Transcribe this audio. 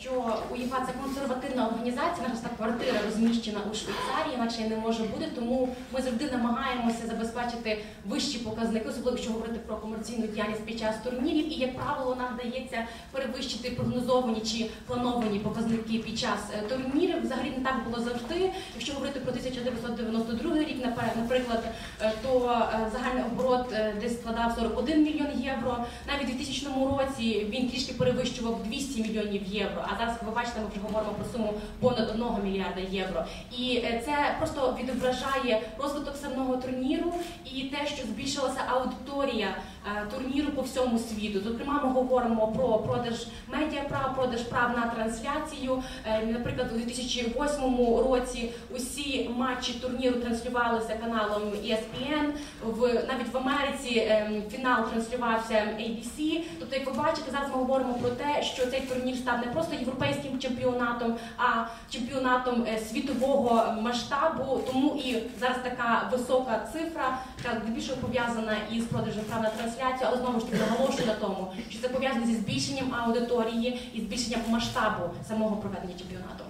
Що УЄФА це консервативна організація, наша квартира розміщена у Швейцарії, інакше не може бути. Тому ми завжди намагаємося забезпечити вищі показники, особливо якщо говорити про комерційну діяльність під час турнірів. І як правило, нам вдається перевищити прогнозовані чи плановані показники під час е, турнірів. Взагалі не так було завжди. Якщо говорити про 1992 рік, наприклад, е, то е, загальний оборот десь складав 41 мільйон євро. Навіть у 2000 році він трішки перевищував 200 мільйонів євро. А зараз ви бачите, ми вже говоримо про суму понад 1 мільярда євро. І е, це просто відображає розвиток самого турніру і те, що збільшилася аудиторія е, турніру по всьому світу. Зокрема, ми говоримо про продаж медіаправ, продаж прав на трансляцію. Е, Наприклад, у 2008 році усі матчі турніру транслювалися каналом ESPN. В навіть в Америці фінал транслювався ABC. Тобто, як ви бачите, зараз ми говоримо про те, що цей турнір став не просто європейським чемпіонатом, а чемпіонатом е, світового масштабу. Тому і зараз така висока цифра, яка більше пов'язана із продажем прав на трансляцію, але знову ж таки наголошую на тому, що це пов'язано зі збільшенням аудиторії і збільшенням масштабу самого проведення чемпіонату.